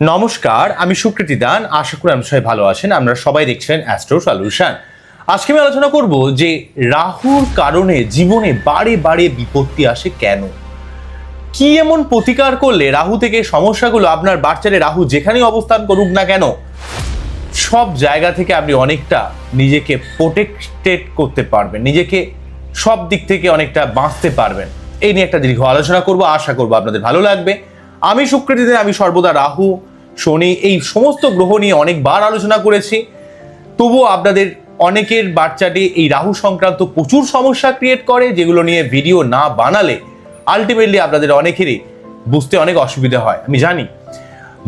নমস্কার, আমি সুকৃতি দান। আশা করি আমি সবাই ভালো আছেন। আমরা সবাই দেখছেন অ্যাস্ট্রো সলিউশন আজকে আমি আলোচনা করব যে রাহুর কারণে জীবনে বারে বারে বিপত্তি আসে কেন? কি এমন প্রতিকার করলে রাহু থেকে সমস্যাগুলো আপনার বাচ্চারে রাহু যেখানেই অবস্থান করুক না কেন, সব জায়গা থেকে আপনি অনেকটা নিজেকে প্রোটেক্টেড করতে পারবেন। নিজেকে সব দিক থেকে অনেকটা বাঁচতে পারবেন। এই নিয়ে একটা দীর্ঘ আলোচনা করব। আশা করব আপনাদের ভালো লাগবে। আমি সুকৃতিতে আমি সর্বদা রাহু, শনি, এই সমস্ত গ্রহ নিয়ে অনেকবার আলোচনা করেছি। তবুও আপনাদের অনেকের বাচ্চাটি এই রাহু সংক্রান্ত প্রচুর সমস্যা ক্রিয়েট করে, যেগুলো নিয়ে ভিডিও না বানালে আলটিমেটলি আপনাদের অনেকেরই বুঝতে অনেক অসুবিধা হয়, আমি জানি।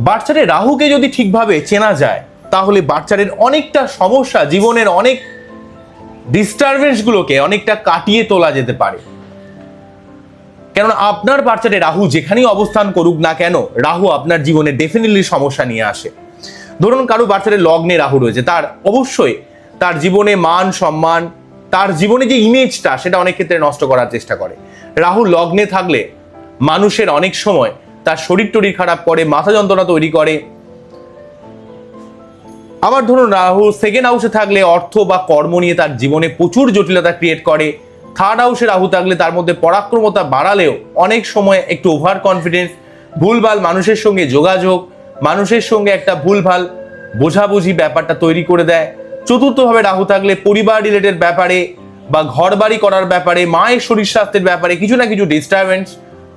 বাচ্চাদের রাহুকে যদি ঠিকভাবে চেনা যায়, তাহলে বাচ্চাদের অনেকটা সমস্যা, জীবনের অনেক ডিস্টারবেন্সগুলোকে অনেকটা কাটিয়ে তোলা যেতে পারে। কেননা আপনার বাচ্চাতে রাহু, যেখানেই অবস্থান করুক না কেন, রাহু আপনার জীবনে ডেফিনেটলি সমস্যা নিয়ে আসে। ধরুন কারও বাচ্চাদের লগ্নে রাহু রয়েছে, তার অবশ্যই তার জীবনে মান, সম্মান, তার জীবনে যে ইমেজটা সেটা অনেক ক্ষেত্রে নষ্ট করার চেষ্টা করে। রাহু লগ্নে থাকলে মানুষের অনেক সময় তার শরীর টরীর খারাপ করে, মাথা যন্ত্রণা তৈরি করে। আবার ধরুন রাহু সেকেন্ড হাউসে থাকলে অর্থ বা কর্ম নিয়ে তার জীবনে প্রচুর জটিলতা ক্রিয়েট করে। থার্ড হাউসে রাহু থাকলে তার মধ্যে পরাক্রমতা বাড়ালেও অনেক সময় একটু ওভার কনফিডেন্স ভুলভাল মানুষের সঙ্গে যোগাযোগ, মানুষের সঙ্গে একটা ভুলভাল বোঝাবুঝি ব্যাপারটা তৈরি করে দেয়। চতুর্থভাবে রাহু থাকলে পরিবার রিলেটেড ব্যাপারে বা ঘর বাড়ি করার ব্যাপারে, মায়ের শরীর স্বাস্থ্যের ব্যাপারে কিছু না কিছু ডিস্টারবেন্স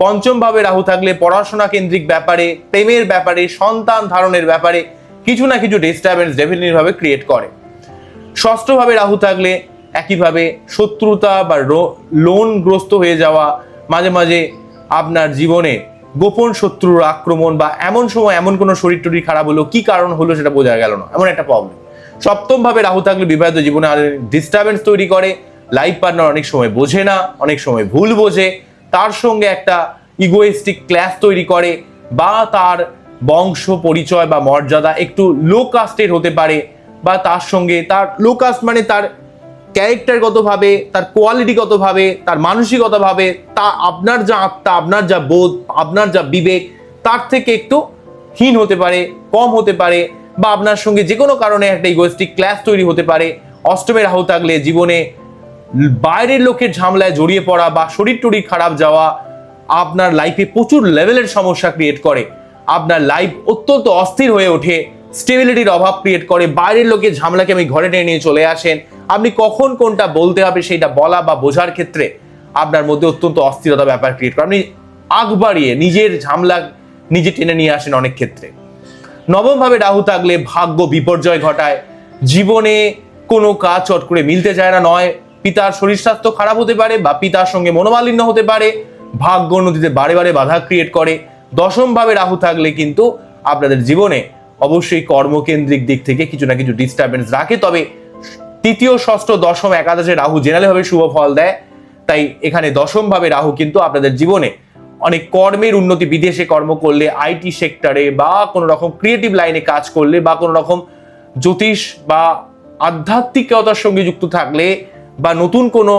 পঞ্চমভাবে রাহু থাকলে পড়াশোনা কেন্দ্রিক ব্যাপারে, প্রেমের ব্যাপারে, সন্তান ধারণের ব্যাপারে কিছু না কিছু ডিস্টারবেন্স ডেফিনেটলি ভাবে ক্রিয়েট করে। ষষ্ঠভাবে রাহু থাকলে একইভাবে শত্রুতা বা লোনগ্রস্ত হয়ে যাওয়া, মাঝে মাঝে আপনার জীবনে গোপন শত্রুর আক্রমণ বা এমন সময় এমন কোনো শরীর টরীর খারাপ হলো, কি কারণ হলো সেটা বোঝা গেল না, এমন একটা প্রবলেম সপ্তম ভাবে রাহু থাকলে বিবাহিত জীবনে ডিস্টারবেন্স তৈরি করে লাইফ পার্টনার অনেক সময় বোঝে না, অনেক সময় ভুল বোঝে, তার সঙ্গে একটা ইগোয়েস্টিক ক্ল্যাশ তৈরি করে বা তার বংশ পরিচয় বা মর্যাদা একটু লো কাস্টের হতে পারে বা তার সঙ্গে তার লো কাস্ট মানে তার ক্যারেক্টারগতভাবে, তার কোয়ালিটিগতভাবে, তার মানসিকতাভাবে, তা আপনার যা আত্মা, আপনার যা বোধ, আপনার যা বিবেক, তার থেকে একটু হীন হতে পারে, কম হতে পারে বা আপনার সঙ্গে যে কোনো কারণে একটা ইগোয়েস্টিক ক্লাস তৈরি হতে পারে অষ্টমে রাহু থাকলে জীবনে বাইরের লোকের ঝামেলায় জড়িয়ে পড়া বা শরীর টরীর খারাপ যাওয়া আপনার লাইফে প্রচুর লেভেলের সমস্যা ক্রিয়েট করে। আপনার লাইফ অত্যন্ত অস্থির হয়ে ওঠে স্টেবিলিটির অভাব ক্রিয়েট করে, বাইরের লোকের ঝামেলাকে আমি ঘরে টেনে নিয়ে চলে আসেন আপনি কখন কোনটা বলতে হবে সেটা বলা বা বোঝার ক্ষেত্রে আপনার মধ্যে অত্যন্ত অস্থিরতা ব্যাপার ক্রিয়েট করে। আপনি আগ বাড়িয়ে নিজের ঝামেলা নিজে টেনে নিয়ে আসেন অনেক ক্ষেত্রে। নবমভাবে রাহু থাকলে ভাগ্য বিপর্যয় ঘটায়। জীবনে কোনো কাজ চট করে মিলতে চায় না, নয়, পিতার শরীর স্বাস্থ্য খারাপ হতে পারে বা পিতার সঙ্গে মনোমালিন্য হতে পারে। ভাগ্য নদীতে বারে বারে বাধা ক্রিয়েট করে। দশমভাবে রাহু থাকলে কিন্তু আপনাদের জীবনে অবশ্যই কর্মকেন্দ্রিক দিক থেকে কিছু না কিছু ডিস্টারবেন্স রাখে। তবে তৃতীয়, ষষ্ঠ, দশম, একাদশে রাহু জেনারেল ভাবে শুভ ফল দেয়। তাই এখানে দশম ভাবে রাহু কিন্তু আপনাদের জীবনে অনেক কর্মের উন্নতি, বিদেশে কর্ম করলে আইটি সেক্টরে বা কোনো রকম ক্রিয়েটিভ লাইনে কাজ করলে বা কোনো রকম জ্যোতিষ বা আধ্যাত্মিকতার সঙ্গে যুক্ত থাকলে বা নতুন কোনো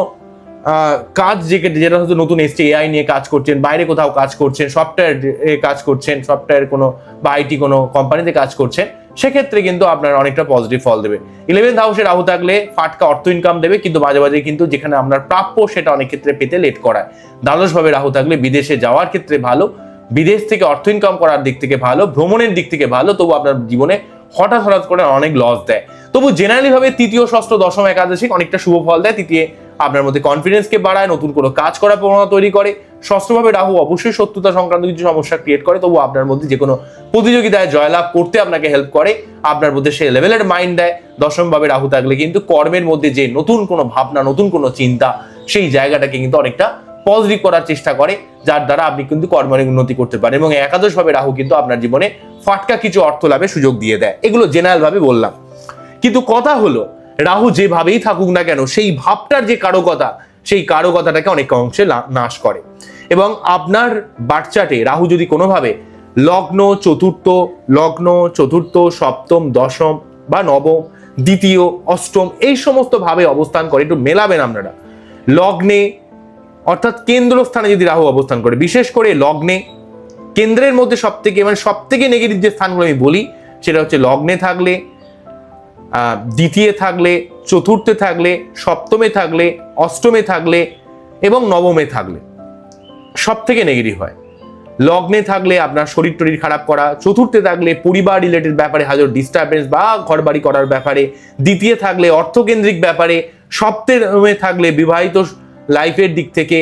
কাজ যে যেটা হয়তো নতুন এসছে এআই নিয়ে কাজ করছেন, বাইরে কোথাও কাজ করছেন সফটওয়্যার কাজ করছেন সফটওয়্যার কোনো বা আইটি কোনো কোম্পানিতে কাজ করছেন, সেক্ষেত্রে কিন্তু আপনার অনেকটা পজিটিভ ফল দেবে। ইলেভেন্থ হাউসে রাহু থাকলে ফাটকা অর্থ ইনকাম দেবে, কিন্তু মাঝে মাঝে কিন্তু যেখানে আপনার প্রাপ্য সেটা অনেক ক্ষেত্রে পেতে লেট করায়। দ্বাদশভাবে রাহু থাকলে বিদেশে যাওয়ার ক্ষেত্রে ভালো, বিদেশ থেকে অর্থ ইনকাম করার দিক থেকে ভালো, ভ্রমণের দিক থেকে ভালো, তবু আপনার জীবনে হঠাৎ হঠাৎ করে অনেক লস দেয়। তবু জেনারেলি ভাবে তৃতীয়, ষষ্ঠ, দশম একাদশী অনেকটা শুভ ফল দেয়, তৃতীয় আপনার মধ্যে কনফিডেন্সকে বাড়ায়, নতুন কোনো কাজ করার প্রবণতা তৈরি করে। ষষ্ঠভাবে রাহু অবশ্যই শত্রুতা সংক্রান্ত কিছু সমস্যা ক্রিয়েট করে তবু আপনার মধ্যে যে কোনো প্রতিযোগিতায় জয়লাভ করতে আপনাকে হেল্প করে, আপনার মধ্যে সে লেভেলের মাইন্ড দেয়। দশমভাবে রাহু থাকলে কিন্তু কর্মের মধ্যে যে নতুন কোনো ভাবনা, নতুন কোনো চিন্তা, সেই জায়গাটাকে কিন্তু অনেকটা পজিটিভ করার চেষ্টা করে, যার দ্বারা আপনি কিন্তু কর্মের উন্নতি করতে পারেন এবং একাদশভাবে রাহু কিন্তু আপনার জীবনে ফাটকা কিছু অর্থ লাভের সুযোগ দিয়ে দেয়। এগুলো জেনারেলভাবে বললাম। কিন্তু কথা হলো রাহু যেভাবেই থাকুক না কেন, সেই ভাবটার যে কারকতা, সেই কারকতাটাকে অনেক অংশে নাশ করে। এবং আপনার বাচ্চাটে রাহু যদি কোনোভাবে লগ্ন, চতুর্থ লগ্ন, চতুর্থ, সপ্তম, দশম বা নবম, দ্বিতীয়, অষ্টম, এই সমস্ত ভাবে অবস্থান করে, একটু মেলাবেন আপনারা। লগ্নে, অর্থাৎ কেন্দ্রস্থানে যদি রাহু অবস্থান করে, বিশেষ করে লগ্নে, কেন্দ্রের মধ্যে সব থেকে মানে সব থেকে নেগেটিভ যে স্থানগুলো আমি বলি, সেটা হচ্ছে লগ্নে থাকলে দ্বিতীয় থাকলে, চতুর্থে থাকলে, সপ্তমে থাকলে, অষ্টমে থাকলে এবং নবমে থাকলে সব থেকে নেগেটিভ হয়। লগ্নে থাকলে আপনার শরীর টরীর খারাপ করা, চতুর্থে থাকলে পরিবার রিলেটেড ব্যাপারে হাজার ডিস্টারবেন্স বা ঘরবাড়ি করার ব্যাপারে, দ্বিতীয় থাকলে অর্থকেন্দ্রিক ব্যাপারে, সপ্তমে থাকলে বিবাহিত লাইফের দিক থেকে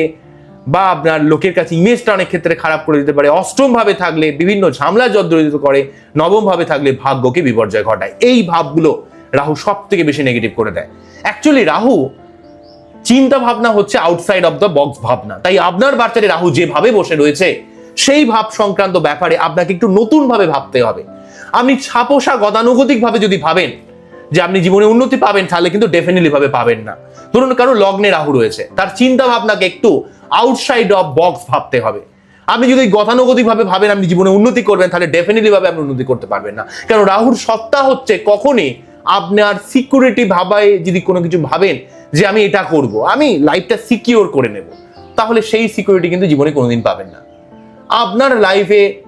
বা আপনার লোকের কাছে ইমেজটা অনেক ক্ষেত্রে খারাপ করে দিতে পারে। অষ্টম ভাবে থাকলে বিভিন্ন ঝামেলা জর্জরিত করে নবম ভাবে থাকলে ভাগ্যকে বিপর্যয় ঘটায়। এই ভাবগুলো রাহু সব থেকে বেশি নেগেটিভ করে দেয়। অ্যাকচুয়ালি রাহু চিন্তা ভাবনা হচ্ছে আউটসাইড অফ দ্য বক্স ভাবনা। তাই আপনার বাচ্চারে রাহু যেভাবে বসে রয়েছে, সেই ভাব সংক্রান্ত ব্যাপারে আপনাকে একটু নতুন ভাবে ভাবতে হবে। আপনি ছাপোষা গতানুগতিক ভাবে যদি ভাবেন যে আপনি জীবনে উন্নতি পাবেন, তাহলে কিন্তু ডেফিনেটলি ভাবে পাবেন না। ধরুন কারও লগ্নে রাহু রয়েছে, তার চিন্তা ভাবনাকে একটু আউটসাইড অফ বক্স ভাবতে হবে। আপনি যদি গতানুগতিক ভাবে ভাবেন আপনি জীবনে উন্নতি করবেন, তাহলে ডেফিনেটলি ভাবে আপনি উন্নতি করতে পারবেন না। কারণ রাহুর সত্তা হচ্ছে কখনই আপনার সিকিউরিটি ভাবায় যদি কোনো কিছু ভাবেন যে আমি এটা করব, আমি লাইফটা সিকিউর করে নেব, তাহলে সেই সিকিউরিটি কিন্তু জীবনে কোনোদিন পাবেন না। আপনার লাইফে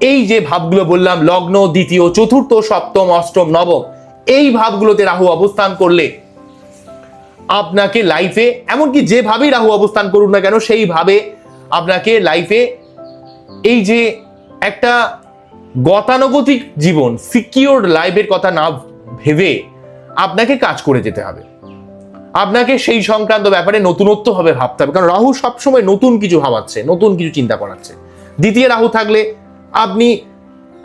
এই যে ভাবগুলো বললাম, লগ্ন, দ্বিতীয়, চতুর্থ, সপ্তম, অষ্টম, নবম, এই ভাবগুলোতে রাহু অবস্থান করলে আপনাকে লাইফে এমনকি যেভাবেই রাহু অবস্থান করুন না কেন সেইভাবে আপনাকে লাইফে এই যে একটা গতানুগতিক জীবন সিকিউর লাইফের কথা না ভেবে আপনাকে কাজ করে যেতে হবে। আপনাকে সেই সংক্রান্ত ব্যাপারে নতুনত্ব ভাবে ভাবতে হবে। কারণ রাহু সবসময় নতুন কিছু ভাবাচ্ছে, নতুন কিছু চিন্তা করাচ্ছে। দ্বিতীয় রাহু থাকলে আপনি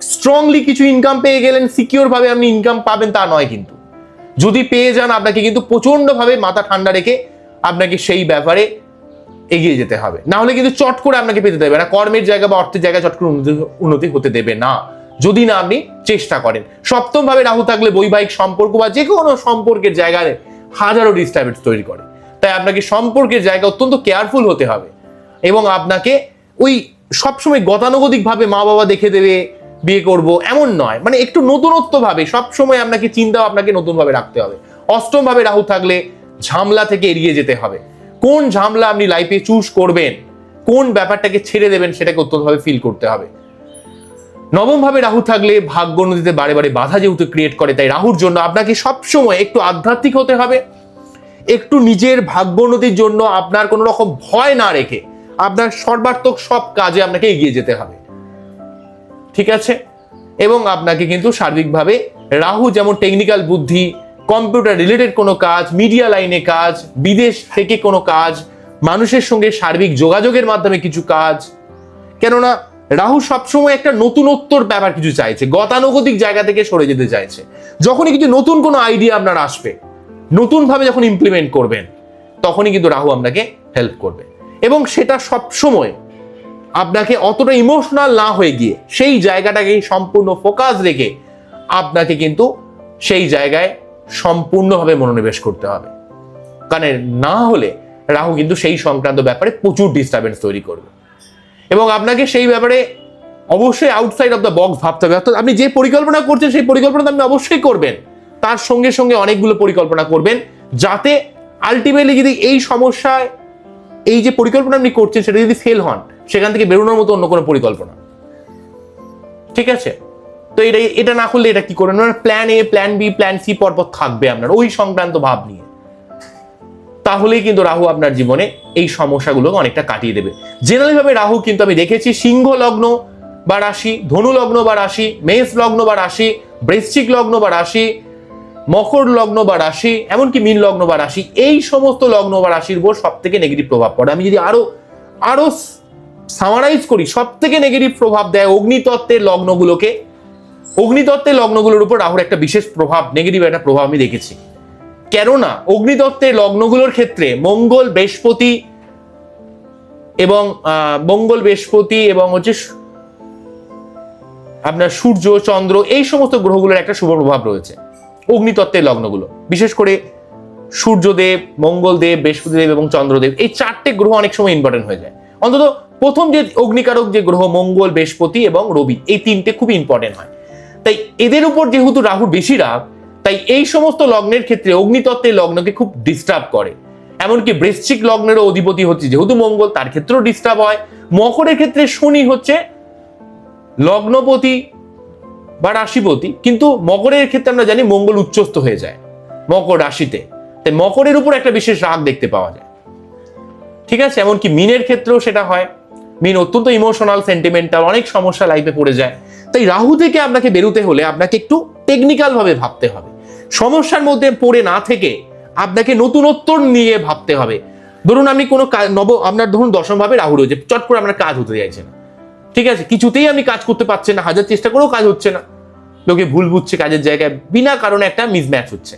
স্ট্রংলি কিছু ইনকাম পেয়ে গেলেন সিকিউর ভাবে আপনি ইনকাম পাবেন তা নয় কিন্তু। যদি পেয়ে যান আপনাকে কিন্তু প্রচণ্ড ভাবে মাথা ঠান্ডা রেখে আপনাকে সেই ব্যাপারে এগিয়ে যেতে হবে। না হলে কিন্তু চট করে আপনাকে পেতে দেবে না। কর্মের জায়গা বা অর্থের জায়গা চট করে উন্নতি হতে দেবে না। যদি না আপনি চেষ্টা করেন। সপ্তম ভাবে রাহু থাকলে বৈবাহিক সম্পর্ক বা যে কোনো সম্পর্কের জায়গায় হাজারো ডিস্টার্বেন্স তৈরি করে। তাই আপনাকে সম্পর্কের জায়গা অত্যন্ত কেয়ারফুল হতে হবে এবং আপনাকে ওই সবসময় গতানুগতিক ভাবে মা বাবা দেখে দেবে, বিয়ে করব এমন নয়। মানে একটু নতুনত্ব ভাবে সবসময় আপনাকে চিন্তা আপনাকে নতুন ভাবে রাখতে হবে। অষ্টম ভাবে রাহু থাকলে ঝামলা থেকে এড়িয়ে যেতে হবে। কোন ঝামলা আপনি লাইফে চুজ করবেন, কোন ব্যাপারটাকে ছেড়ে দেবেন সেটাকে অত্যন্তভাবে ফিল করতে হবে। নবম ভাবে রাহু থাকলে ভাগ্য নদীতে বারে বারে বাধা যেহেতু ক্রিয়েট করে, তাই রাহুর জন্য আপনাকে সবসময় একটু আধ্যাত্মিক হতে হবে। একটু নিজের ভাগ্যোন্নতির জন্য আপনার কোনো রকম ভয় না রেখে আপনার সর্বাত্মক সব কাজে আপনাকে এগিয়ে যেতে হবে। ঠিক আছে? এবং আপনাকে কিন্তু সার্বিকভাবে রাহু যেমন টেকনিক্যাল বুদ্ধি কম্পিউটার রিলেটেড কোনো কাজ মিডিয়া লাইনে কাজ, বিদেশ থেকে কোনো কাজ, মানুষের সঙ্গে সার্বিক যোগাযোগের মাধ্যমে কিছু কাজ, কেননা রাহু সবসময় একটা নতুনত্বর ব্যাপার কিছু চাইছে, গতানুগতিক জায়গা থেকে সরে যেতে চাইছে। যখনই কিছু নতুন কোনো আইডিয়া আপনার আসবে, নতুনভাবে যখন ইমপ্লিমেন্ট করবেন, তখনই কিন্তু রাহু আপনাকে হেল্প করবে। এবং সেটা সবসময় আপনাকে অতটা ইমোশনাল না হয়ে গিয়ে সেই জায়গাটাকে সম্পূর্ণ ফোকাস রেখে আপনাকে কিন্তু সেই জায়গায় সম্পূর্ণভাবে মনোনিবেশ করতে হবে। কারণ না হলে রাহু কিন্তু সেই সংক্রান্ত ব্যাপারে প্রচুর ডিস্টারবেন্স তৈরি করবে। এবং আপনাকে সেই ব্যাপারে অবশ্যই আউটসাইড অফ দ্য বক্স ভাবতে হবে। অর্থাৎ আপনি যে পরিকল্পনা করছেন, সেই পরিকল্পনা আপনি অবশ্যই করবেন। তার সঙ্গে সঙ্গে অনেকগুলো পরিকল্পনা করবেন, যাতে আলটিমেটলি যদি এই সমস্যায় এই যে পরিকল্পনা আপনি করছেন, সেটা যদি ফেল হন, সেখান থেকে বেরোনোর মতো অন্য কোনো পরিকল্পনা। ঠিক আছে? তো এটা এটা না করলে এটা কি করবেন plan A plan B plan C পরপর থাকবে আপনার। ওই সংক্রান্ত ভাব নিয়ে। তাহলেই কিন্তু রাহু আপনার জীবনে এই সমস্যাগুলোকে অনেকটা কাটিয়ে দেবে। জেনারেলি ভাবে রাহু কিন্তু আমি দেখেছি সিংহ লগ্ন বা রাশি, ধনু লগ্ন বা রাশি, মেষ লগ্ন বা রাশি, বৃশ্চিক লগ্ন বা রাশি, মকর লগ্ন বা রাশি, এমনকি মীন লগ্ন বা রাশি, এই সমস্ত লগ্ন বা রাশির উপর সব থেকে নেগেটিভ প্রভাব পড়ে। আমি যদি আরও আরও সামারাইজ করি সব থেকে নেগেটিভ প্রভাব দেয় অগ্নিতত্ত্বের লগ্নগুলোকে। অগ্নিতত্ত্বের লগ্নগুলোর উপর রাহুর একটা বিশেষ প্রভাব নেগেটিভ একটা প্রভাব আমি দেখেছি। কেননা অগ্নিতত্ত্বের লগ্নগুলোর ক্ষেত্রে মঙ্গল বৃহস্পতি এবং মঙ্গল বৃহস্পতি এবং হচ্ছে আপনার সূর্য, চন্দ্র এই সমস্ত গ্রহগুলোর একটা শুভ প্রভাব রয়েছে। অগ্নিতত্ত্বের লগ্নগুলো। বিশেষ করে সূর্যদেব, মঙ্গলদেব, বৃহস্পতিদেব এবং চন্দ্রদেব এই চারটে গ্রহ অনেক সময় ইম্পর্টেন্ট হয়ে যায়। অন্তত প্রথম যে অগ্নিকারক যে গ্রহ মঙ্গল, বৃহস্পতি এবং রবি এই তিনটে খুব ইম্পর্টেন্ট হয়। তাই এদের উপর যেহেতু রাহুর বেশি রাগ তাই এই সমস্ত লগ্নের ক্ষেত্রে অগ্নিতত্ত্বের লগ্নকে খুব ডিস্টার্ব করে। এমনকি বৃশ্চিক লগ্নেরও অধিপতি হচ্ছে, যেহেতু মঙ্গল, তার ক্ষেত্রেও ডিস্টার্ব হয়। মকরের ক্ষেত্রে শনি হচ্ছে লগ্নপতি বা রাশিপতি, কিন্তু মকরের ক্ষেত্রে আমরা জানি মঙ্গল উচ্চস্ত হয়ে যায়, মকর রাশিতে। তাই মকরের উপর একটা বিশেষ রাগ দেখতে পাওয়া যায়। ঠিক আছে? এমনকি মিনের ক্ষেত্রেও সেটা হয়। মিন অত্যন্ত ইমোশনাল সেন্টিমেন্টাল অনেক সমস্যা লাইফে পড়ে যায়। তাই রাহু থেকে আপনাকে বেরোতে হলে আপনাকে একটু টেকনিক্যাল ভাবে ভাবতে হবে। সমস্যার মধ্যে পড়ে না থেকে আপনাকে নতুনত্ব নিয়ে ভাবতে হবে। ধরুন আমি কোনো নব, আপনার ধরুন দশম ভাবে রাহু রয়েছে চট করে আপনার কাজ হতে চাইছে না। ঠিক আছে, কিছুতেই আপনি কাজ করতে পারছেন না, হাজার চেষ্টা করেও কাজ হচ্ছে না। লোকে ভুল বুঝছে কাজের জায়গায়, বিনা কারণে একটা মিসম্যাচ হচ্ছে।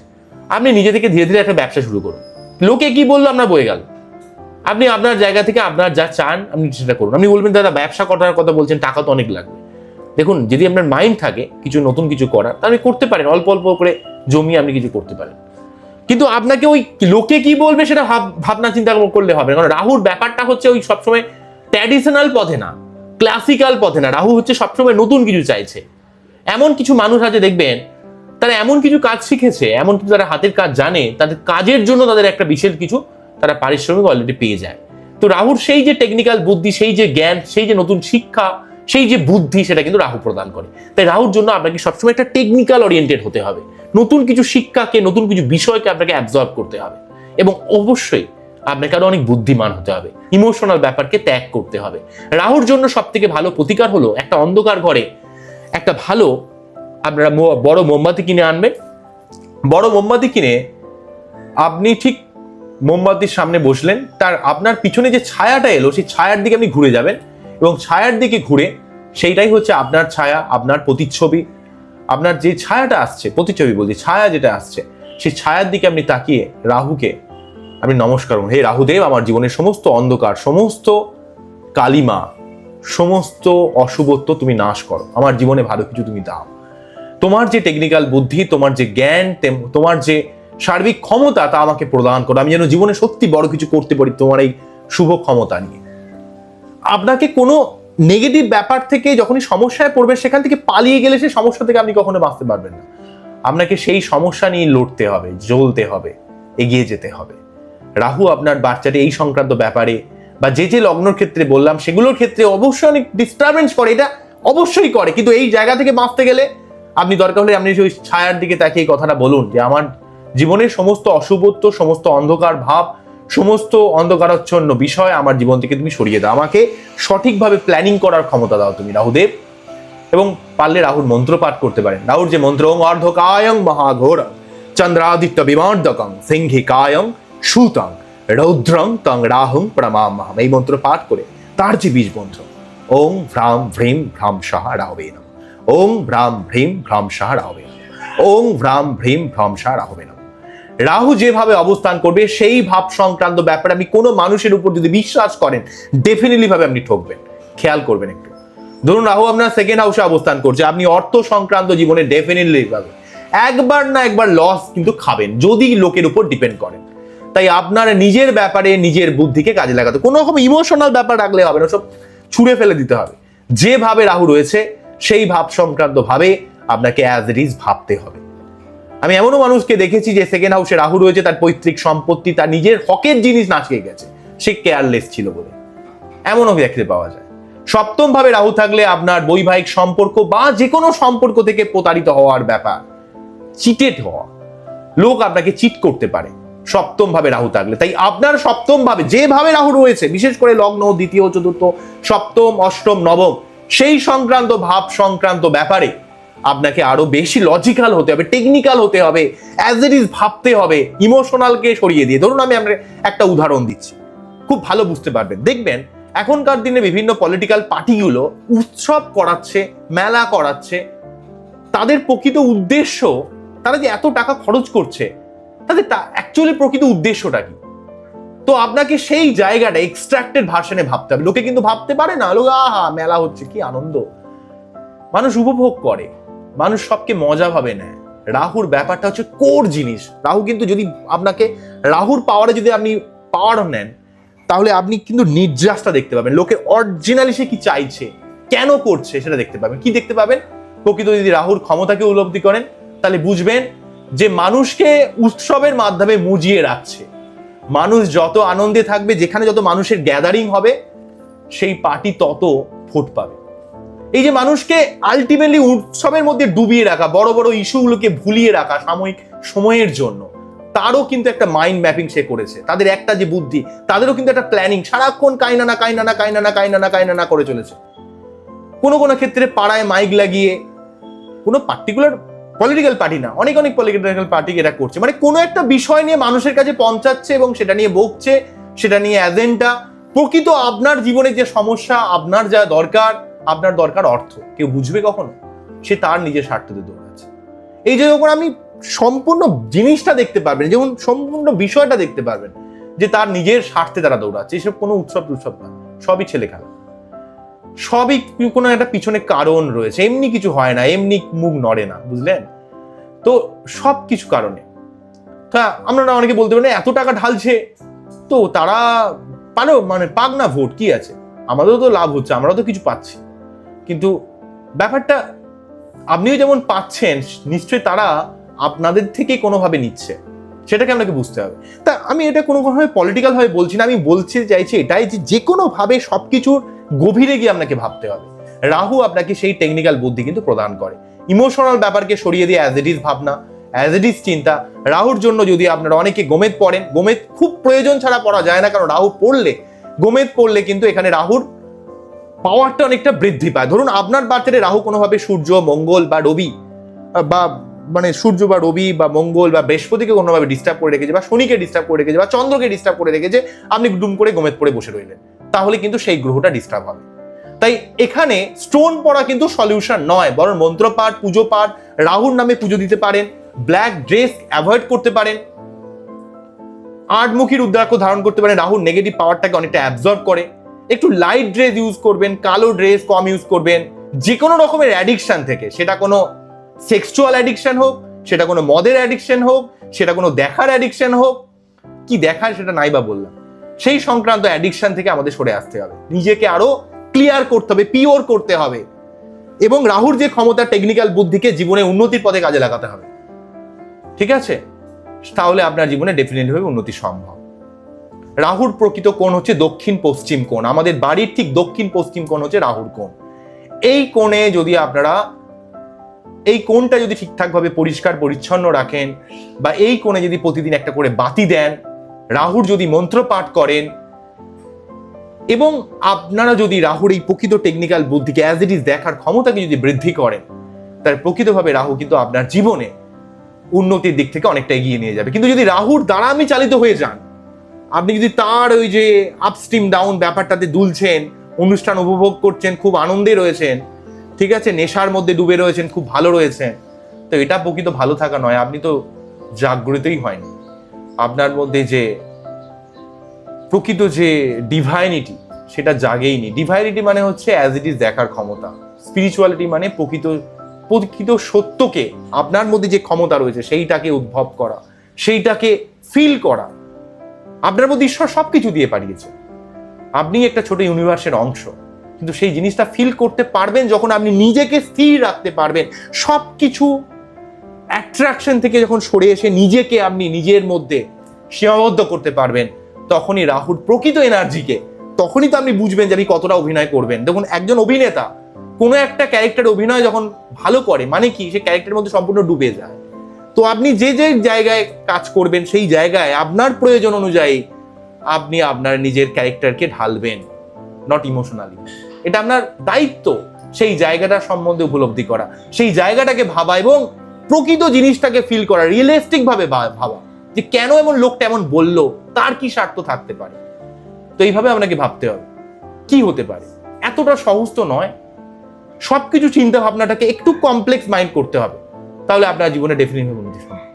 আপনি নিজে থেকে ধীরে ধীরে একটা ব্যবসা শুরু করুন। লোকে কি বলল আপনার বয়ে গেল। আপনি আপনার জায়গা থেকে আপনার যা চান, আপনি সেটা করুন। আপনি বলবেন, দাদা, ব্যবসা করার কথা বলছেন, টাকা তো অনেক লাগবে। দেখুন, যদি আপনার মাইন্ড থাকে কিছু নতুন কিছু করার, তাহলে করতে পারেন। অল্প অল্প করে জমিয়ে আপনি কিছু করতে পারেন। কিন্তু আপনাকে ওই লোকে কি বলবে সেটা ভাব- ভাবনা, চিন্তা করলে হবে কারণ রাহুর ব্যাপারটা হচ্ছে ওই সবসময় ট্র্যাডিশনাল পথে না ক্লাসিক্যাল পথে না। রাহু হচ্ছে সবসময় নতুন কিছু চাইছে। এমন কিছু মানুষ আছে, দেখবেন, তারা এমন কিছু কাজ শিখেছে, এমন কিছু তারা হাতের কাজ জানে, তাদের কাজের জন্য তাদের একটা বিশেষ কিছু তারা পারিশ্রমিক অলরেডি পেয়ে যায়। তো রাহুর সেই যে টেকনিক্যাল বুদ্ধি, সেই যে জ্ঞান, সেই যে নতুন শিক্ষা সেই যে বুদ্ধি সেটা কিন্তু রাহু প্রদান করে। তাই রাহুর জন্য আপনাকে সবসময় একটা টেকনিক্যাল ওরিয়েন্টেড হতে হবে। নতুন কিছু শিক্ষাকে, নতুন কিছু বিষয়কে আপনাকে অ্যাবজর্ব করতে হবে। এবং অবশ্যই আপনাকে আরও অনেক বুদ্ধিমান হতে হবে। ইমোশনাল ব্যাপারকে ত্যাগ করতে হবে। রাহুর জন্য সব থেকে ভালো প্রতিকার হলো একটা অন্ধকার ঘরে একটা ভালো আপনারা বড় মোমবাতি কিনে আনবেন। বড় মোমবাতি কিনে আপনি ঠিক মোমবাতির সামনে বসলেন, তার আপনার পিছনে যে ছায়াটা এলো, সেই ছায়ার দিকে আপনি ঘুরে যাবেন। এবং ছায়ার দিকে ঘুরে সেইটাই হচ্ছে আপনার ছায়া, আপনার প্রতিচ্ছবি। আপনার যে ছায়াটা আসছে, প্রতিচ্ছবি বলছি, ছায়া যেটা আসছে, সেই ছায়ার দিকে আপনি তাকিয়ে রাহুকে আপনি নমস্কার হে রাহুদেব, আমার জীবনের সমস্ত অন্ধকার, সমস্ত কালিমা, সমস্ত অশুভত্ব তুমি নাশ করো। আমার জীবনে ভালো কিছু তুমি দাও। তোমার যে টেকনিক্যাল বুদ্ধি, তোমার যে জ্ঞান তোমার যে সার্বিক ক্ষমতা, তা আমাকে প্রদান করো। আমি যেন জীবনে সত্যি বড় কিছু করতে পারি তোমার এই শুভ ক্ষমতা নিয়ে। আপনাকে কোনো নেগেটিভ ব্যাপার থেকে যখনই সমস্যায় পড়বে সেখান থেকে পালিয়ে গেলে সেই সমস্যা থেকে আপনি কখনো বাঁচতে পারবেন না। আপনাকে সেই সমস্যা নিয়ে লড়তে হবে, জ্বলতে হবে, এগিয়ে যেতে হবে। রাহু আপনার বাচ্চাটি এই সংক্রান্ত ব্যাপারে বা যে যে লগ্নর ক্ষেত্রে বললাম, সেগুলোর ক্ষেত্রে অবশ্যই অনেক ডিস্টারবেন্স করে, এটা অবশ্যই করে। কিন্তু এই জায়গা থেকে বাঁচতে গেলে আপনি দরকার হলে আপনি ওই ছায়ার দিকে তাকিয়ে কথাটা বলুন যে, আমার জীবনের সমস্ত অশুভত্ব, সমস্ত অন্ধকার ভাব সমস্ত অন্ধকারাচ্ছন্ন বিষয় আমার জীবন থেকে তুমি সরিয়ে দাও। আমাকে সঠিকভাবে প্ল্যানিং করার ক্ষমতা দাও তুমি, রাহুদেব। এবং পারলে রাহুর মন্ত্র পাঠ করতে পারেন রাহুর যে মন্ত্র অর্ধকায়ং মহাঘোর চন্দ্রাদিত্য বিমর্দকং সিংহিকায়ং সুতং রৌদ্রং তং রাহুং প্রমামহম। এই মন্ত্র পাঠ করে তার যে বীজ মন্ত্র ওং ভ্রাম ভ্রীম ভ্রাম সাহা রাহবে নম ওং ভ্রাম ভ্রীম ভ্রাম সাহা রাহবে নম ওং ভ্রাম ভ্রীম ভ্রাম সাহা রাহবে নম রাহু যেভাবে অবস্থান করবে, সেই ভাব সংক্রান্ত ব্যাপারে আপনি কোনো মানুষের উপর যদি বিশ্বাস করেন ডেফিনেটলি ভাবে আপনি ঠকবেন। খেয়াল করবেন একটু। ধরুন রাহু আপনার সেকেন্ড হাউসে অবস্থান করছে, আপনি অর্থ সংক্রান্ত জীবনে ডেফিনেটলি পাবেন একবার না একবার লস কিন্তু খাবেন, যদি লোকের উপর ডিপেন্ড করেন। তাই আপনার নিজের ব্যাপারে, নিজের বুদ্ধিকে কাজে লাগাতে, কোনো রকম ইমোশনাল ব্যাপার রাখলে হবে না, সব ছুঁড়ে ফেলে দিতে হবে। যেভাবে রাহু রয়েছে, সেই ভাব সংক্রান্ত ভাবে আপনাকে অ্যাজ ইট ইজ ভাবতে হবে। আমি এমনও মানুষকে দেখেছি যে সেকেন্ড হাউসে রাহু রয়েছে, তার পৈতৃক সম্পত্তি, তার নিজের হকের জিনিস নাচিয়ে গেছে। সে কেয়ারলেস ছিল বলে। এমনও দেখতে পাওয়া যায়। সপ্তম ভাবে রাহু থাকলে আপনার বৈবাহিক সম্পর্ক বা যে কোনো সম্পর্ক থেকে প্রতারিত হওয়ার ব্যাপার চিটেড হওয়া। লোক আপনাকে চিট করতে পারে। সপ্তম ভাবে রাহু থাকলে। তাই আপনার সপ্তম ভাবে যেভাবে রাহু রয়েছে, বিশেষ করে লগ্ন, দ্বিতীয়, চতুর্থ, সপ্তম, অষ্টম, নবম, সেই সংক্রান্ত ভাব সংক্রান্ত ব্যাপারে আপনাকে আরও বেশি লজিক্যাল হতে হবে টেকনিক্যাল হতে হবে অ্যাজ ইট ইজ ভাবতে হবে ইমোশনালকে সরিয়ে দিয়ে। ধরুন আমি আপনাকে একটা উদাহরণ দিচ্ছি। খুব ভালো বুঝতে পারবেন। দেখবেন, এখনকার দিনে বিভিন্ন পলিটিক্যাল পার্টিগুলো উৎসব করাচ্ছে, মেলা করাচ্ছে। তাদের প্রকৃত উদ্দেশ্য, তারা যে এত টাকা খরচ করছে, তাদের অ্যাকচুয়ালি প্রকৃত উদ্দেশ্যটা কি? তো আপনাকে সেই জায়গাটা এক্সট্রাক্টেড ভার্সনে ভাবতে হবে। লোকে কিন্তু ভাবতে পারে না লোক আহা, মেলা হচ্ছে, কি আনন্দ। মানুষ উপভোগ করে। মানুষ সবকে মজা ভাবে নেয়। রাহুর ব্যাপারটা হচ্ছে কোর জিনিস। রাহু কিন্তু যদি আপনাকে, রাহুর পাওয়ারে যদি আপনি পাওয়ার নেন, তাহলে আপনি কিন্তু নির্যাসটা দেখতে পাবেন। লোকে অরিজিনালি সে কি চাইছে, কেন করছে সেটা দেখতে পাবেন। কি দেখতে পাবেন? প্রকৃত যদি রাহুর ক্ষমতাকে উপলব্ধি করেন, তাহলে বুঝবেন যে মানুষকে উৎসবের মাধ্যমে মুজিয়ে রাখছে। মানুষ যত আনন্দে থাকবে, যেখানে যত মানুষের গ্যাদারিং হবে, সেই পার্টি তত ভোট পাবে। এই যে মানুষকে আলটিমেটলি উৎসবের মধ্যে ডুবিয়ে রাখা, বড় বড় ইস্যুগুলোকে ভুলিয়ে রাখা সাময়িক সময়ের জন্য, তারও কিন্তু একটা মাইন্ড ম্যাপিং সে করেছে। তাদের একটা যে বুদ্ধি, তাদেরও কিন্তু একটা প্ল্যানিং সারাক্ষণ কাইনা না কাইনা না কাইনা না কাইনা না কাইনা না করে চলেছে। কোনো কোনো ক্ষেত্রে পাড়ায় মাইক লাগিয়ে, কোনো পার্টিকুলার পলিটিক্যাল পার্টি না, অনেক অনেক পলিটিক্যাল পার্টি এটা করছে। মানে কোনো একটা বিষয় নিয়ে মানুষের কাছে পৌঁছাচ্ছে এবং সেটা নিয়ে বকছে, সেটা নিয়ে এজেন্ডা প্রকৃত আপনার জীবনের যে সমস্যা, আপনার যা দরকার আপনার দরকার অর্থ। কেউ বুঝবে কখনো? সে তার নিজের স্বার্থতে দৌড়াচ্ছে। এই যে যখন আমি সম্পূর্ণ জিনিসটা দেখতে পারবেন, যেমন সম্পূর্ণ বিষয়টা দেখতে পারবেন, যে তার নিজের স্বার্থে তারা দৌড়াচ্ছে, এসব কোনো উৎসব টুৎসব না। সবই ছেলে খেলা। সবই কোনো একটা পিছনে কারণ রয়েছে। এমনি কিছু হয় না, এমনি মুখ নড়ে না, বুঝলেন? তো সব কিছু কারণে। তা আমরা না অনেকে বলতে পারি এত টাকা ঢালছে। তো তারা পারো মানে পাক না, ভোট কি আছে? আমাদেরও তো লাভ হচ্ছে, আমরাও তো কিছু পাচ্ছি। কিন্তু ব্যাপারটা আপনিও যেমন পাচ্ছেন, নিশ্চয়ই তারা আপনাদের থেকে কোনোভাবে নিচ্ছে। সেটাকে আপনাকে বুঝতে হবে। তা আমি এটা কোনো কোনোভাবে পলিটিক্যাল ভাবে বলছি না, আমি বলতে চাইছি এটাই যে যে কোনোভাবে সব সবকিছুর গভীরে গিয়ে আপনাকে ভাবতে হবে। রাহু আপনাকে সেই টেকনিক্যাল বুদ্ধি কিন্তু প্রদান করে। ইমোশনাল ব্যাপারকে সরিয়ে দিয়ে অ্যাজ ইট ইজ ভাবনা অ্যাজ ইট ইজ চিন্তা। রাহুর জন্য যদি আপনারা অনেকে গোমেদ পড়েন, গোমেদ খুব প্রয়োজন ছাড়া পড়া যায় না, কারণ রাহু পড়লে, গোমেদ পড়লে কিন্তু এখানে রাহুর পাওয়ারটা অনেকটা বৃদ্ধি পায়। ধরুন আপনার বার্থডে রাহু কোনোভাবে সূর্য, মঙ্গল বা রবি, বা মানে সূর্য বা রবি বা মঙ্গল বা বৃহস্পতিকে কোনোভাবে ডিস্টার্ব করে রেখেছে বা শনিকে ডিস্টার্ব করে রেখেছে বা চন্দ্রকে ডিস্টার্ব করে রেখেছে, আপনি ডুম করে গোমেদ পড়ে বসে রইলেন। তাহলে কিন্তু সেই গ্রহটা ডিস্টার্ব হবে। তাই এখানে স্টোন পড়া কিন্তু সলিউশন নয়, বরং মন্ত্রপাঠ পুজো পাঠ, রাহুর নামে পুজো দিতে পারেন ব্ল্যাক ড্রেস অ্যাভয়েড করতে পারেন, আটমুখী রুদ্রাক্ষ ধারণ করতে পারেন, রাহুর নেগেটিভ পাওয়ারটাকে অনেকটা অ্যাবজর্ব করে। একটু লাইট ড্রেস ইউজ করবেন, কালো ড্রেস কম ইউজ করবেন যে কোনো রকমের অ্যাডিকশান থেকে। সেটা কোনো সেক্সুয়াল অ্যাডিকশন হোক, সেটা কোনো মদের অ্যাডিকশন হোক, সেটা কোনো দেখার অ্যাডিকশন হোক, কি দেখার সেটা নাই বা বললাম। সেই সংক্রান্ত অ্যাডিকশন থেকে আমাদের সরে আসতে হবে। নিজেকে আরও ক্লিয়ার করতে হবে পিওর করতে হবে। এবং রাহুর যে ক্ষমতা টেকনিক্যাল বুদ্ধিকে জীবনে উন্নতির পথে কাজে লাগাতে হবে। ঠিক আছে? তাহলে আপনার জীবনে ডেফিনেটলি ভাবে উন্নতি সম্ভব। রাহুর প্রকৃত কোণ হচ্ছে দক্ষিণ পশ্চিম কোণ। আমাদের বাড়ির ঠিক দক্ষিণ পশ্চিম কোণ হচ্ছে রাহুর কোণ। এই কোণে যদি আপনারা এই কোণটা যদি ঠিকঠাকভাবে পরিষ্কার, পরিচ্ছন্ন রাখেন বা এই কোণে যদি প্রতিদিন একটা করে বাতি দেন, রাহুর যদি মন্ত্র পাঠ করেন এবং আপনারা যদি রাহুর এই প্রকৃত টেকনিক্যাল বুদ্ধিকে অ্যাজ ইট ইজ দেখার ক্ষমতাকে যদি বৃদ্ধি করেন, তাহলে প্রকৃতভাবে রাহু কিন্তু আপনার জীবনে উন্নতির দিক থেকে অনেকটা এগিয়ে নিয়ে যাবে। কিন্তু যদি রাহুর দ্বারা আমি চালিত হয়ে যান আপনি যদি তার ওই যে আপস্ট্রিম ডাউন ব্যাপারটাতে দুলছেন, অনুষ্ঠান উপভোগ করছেন, খুব আনন্দে রয়েছেন, ঠিক আছে, নেশার মধ্যে ডুবে রয়েছেন, খুব ভালো রয়েছেন, তো এটা প্রকৃত ভালো থাকা নয়, আপনি তো জাগ্রতই হয়নি। আপনার মধ্যে যে প্রকৃত যে ডিভাইনিটি সেটা জাগেইনি ডিভাইনিটি মানে হচ্ছে অ্যাজ ইট ইজ দেখার ক্ষমতা। স্পিরিচুয়ালিটি মানে প্রকৃত প্রকৃত সত্যকে আপনার মধ্যে যে ক্ষমতা রয়েছে, সেইটাকে উদ্ভব করা, সেইটাকে ফিল করা। আপনার মধ্যে ঈশ্বর সবকিছু দিয়ে পাঠিয়েছে। আপনি একটা ছোট ইউনিভার্সের অংশ, কিন্তু সেই জিনিসটা ফিল করতে পারবেন যখন আপনি নিজেকে স্থির রাখতে পারবেন। সব কিছু অ্যাট্রাকশন থেকে যখন সরে এসে নিজেকে আপনি নিজের মধ্যে সীমাবদ্ধ করতে পারবেন, তখনই রাহুর প্রকৃত এনার্জিকে, তখনই তো আপনি বুঝবেন যে আপনি কতটা অভিনয় করবেন। দেখুন, একজন অভিনেতা কোনো একটা ক্যারেক্টার অভিনয় যখন ভালো করে মানে কি, সে ক্যারেক্টারের মধ্যে সম্পূর্ণ ডুবে যায়। তো আপনি যে যে জায়গায় কাজ করবেন, সেই জায়গায় আপনার প্রয়োজন অনুযায়ী আপনি আপনার নিজের ক্যারেক্টারকে ঢালবেন নট ইমোশনালি এটা আপনার দায়িত্ব, সেই জায়গাটা সম্বন্ধে উপলব্ধি করা, সেই জায়গাটাকে ভাবা এবং প্রকৃত জিনিসটাকে ফিল করা রিয়েলিস্টিক ভাবে যে কেন এমন লোকটা এমন বলল, তার কি স্বার্থ থাকতে পারে? তো এইভাবে আপনাকে ভাবতে হবে। কি হতে পারে? এতটা সহজ তো নয়। সবকিছু চিন্তা ভাবনাটাকে একটু কমপ্লেক্স মাইন্ড করতে হবে। তাহলে আপনার জীবনে ডেফিনেটলি উন্নতি সম্ভব।